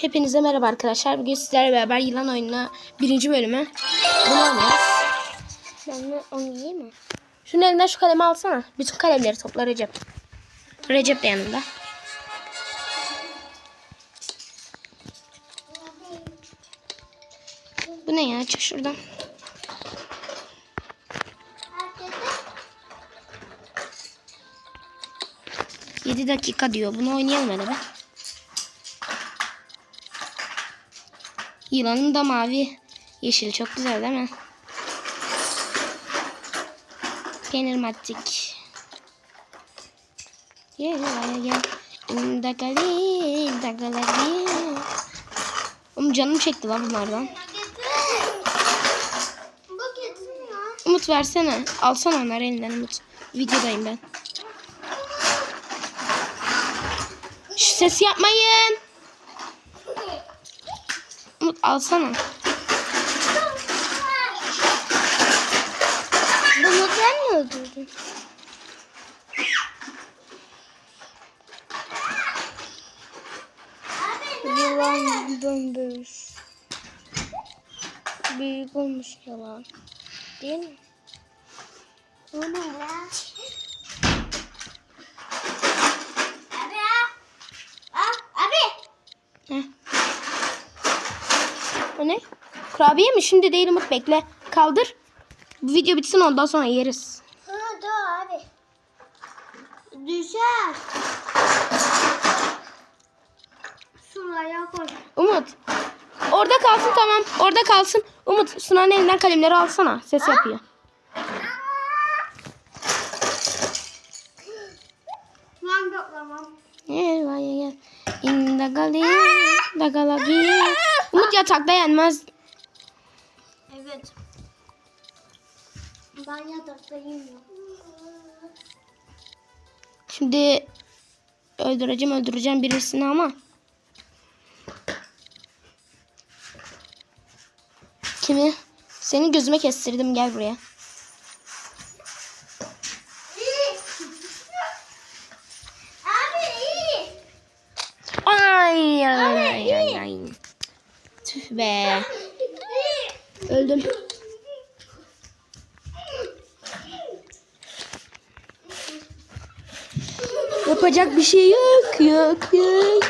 Hepinize merhaba arkadaşlar. Bugün sizlerle beraber yılan oyununa birinci bölümü bunu oynuyoruz. Ben de oynayayım mı? Şunun elinden şu kalemi alsana. Bütün kalemleri topla Recep. Recep de yanında. Bu ne ya? Çık şuradan. Yedi dakika diyor. Bunu oynayalım hadi be. Yılanın da mavi. Yeşil çok güzel değil mi? Peynir mattik. Gel gel gel. Dagali dagali. Oğlum canım çekti lan bunlardan. Umut versene. Alsana onları elinden Umut. Videodayım ben. Şş, ses yapmayın. Umut alsana. Bunu sen mi öldürdün? Yılan döndürür. Büyük olmuş yılan. Değil mi? O ne ya? Abi ya. Abi. Heh. O ne? Kurabiye mi? Şimdi değil Umut bekle. Kaldır. Bu video bitsin ondan sonra yeriz. Ha dur abi. Düşer. Şuraya koy. Umut. Orada kalsın tamam. Orada kalsın. Umut Sunan'ın elinden kalemleri alsana. Ses yapıyor. Ben toplamam. Gel gel. İndagali. Dagalagi. Umut yatakta yenmez. Evet. Ben yataktayım ya. Şimdi öldüreceğim öldüreceğim birisini ama. Kimi? Seni gözüme kestirdim gel buraya. Öldüm. Yapacak bir şey yok yok yok.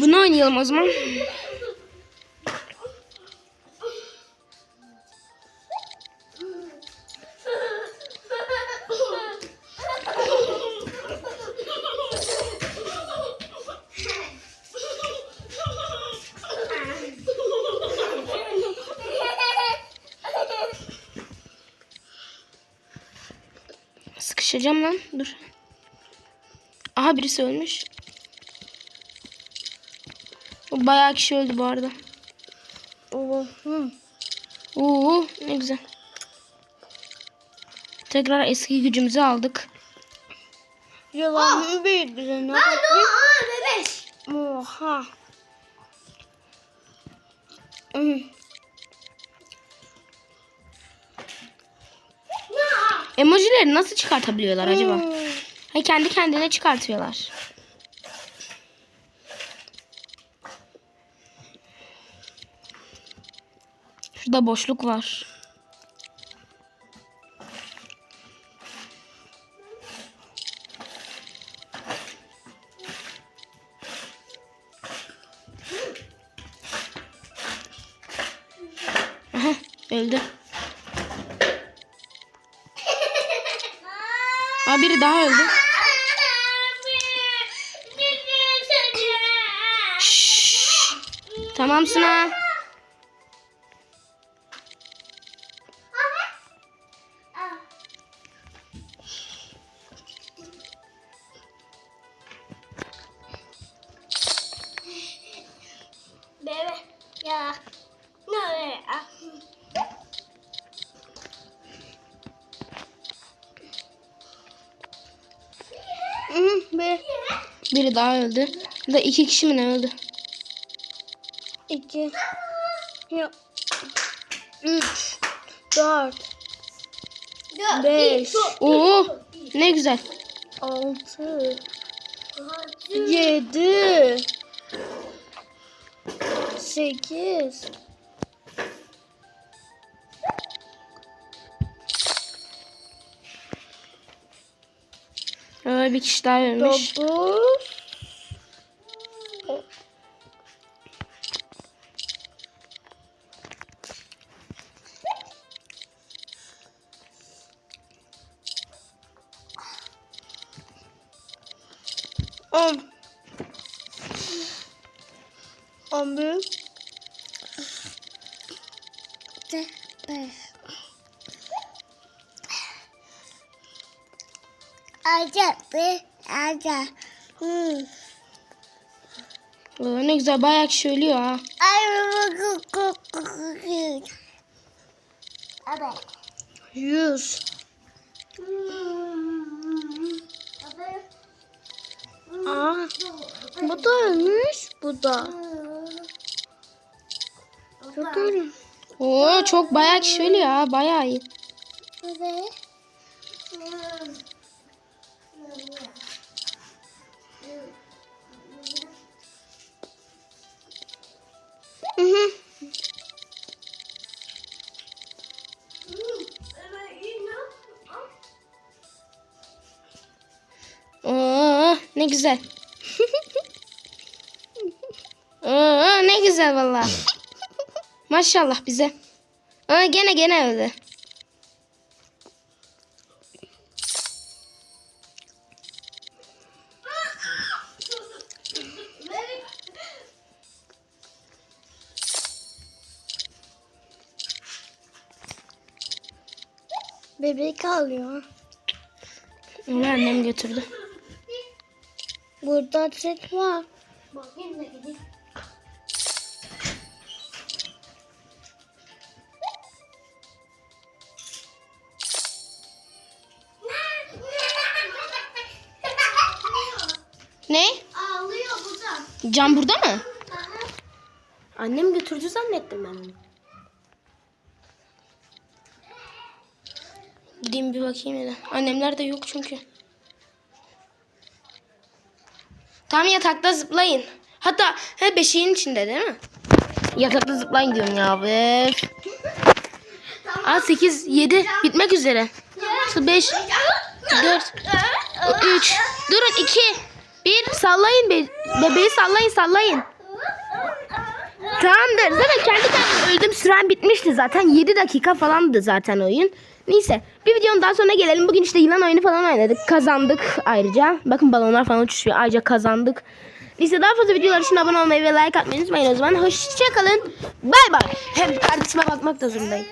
Bunu oynayalım o zaman. Sıkışacağım lan. Dur. Aha birisi ölmüş. Bayağı kişi öldü bu arada. Oo, ne güzel. Tekrar eski gücümüzü aldık. Yılan büyüdü. Ne yapayım? bebeş. Oha. Emojileri nasıl çıkartabiliyorlar acaba? Hmm. Ha, kendi kendine çıkartıyorlar. Şurada boşluk var. Aha, öldü. Aa, biri daha öldü. Şşş. Tamamsın ha. Biri daha öldü. Ya da iki kişi mi ne öldü? iki, yok, üç, dört, beş, Oo, ne güzel. altı, yedi, sekiz. Aa, bir kişi daha ölmüş. Dokuz. On. On bir. Beş. Aca be aca. Hmm. Aa, ne güzel bayağı kişi ölüyor ha. Yüz. Aa, bu da ölmüş. Bu da. Çok ölmüş. Oo çok bayağı kişi ölüyor ha. Bayağı iyi. Hı. Oo, ne güzel. Oo, ne güzel valla. Maşallah bize. Aa, gene gene öldü. Bebek alıyor. Onu annem götürdü. Burada set var. Ne? Ağlıyor burada. Can burada mı? Annem götürdü zannettim ben onu. Gideyim bir bakayım da. Annemler de yok çünkü. Tam yatakta zıplayın. Hatta he beşiğin içinde değil mi? Yatakta zıplayın diyorum ya. Öf. Aa 8, 7 bitmek üzere. 5, 4, 3, durun 2, 1 sallayın be bebeği sallayın sallayın. Tamamdır. Zaten kendi kendime öldüm. Süren bitmişti zaten. 7 dakika falandı zaten oyun. Neyse. Bir videonun daha sonuna gelelim. Bugün işte yılan oyunu falan oynadık. Kazandık ayrıca. Bakın balonlar falan uçuşuyor. Ayrıca kazandık. Neyse daha fazla videolar için abone olmayı ve like atmayı unutmayın o zaman. Hoşçakalın. Bay bay. Hem kardeşime bakmak da zorundayım.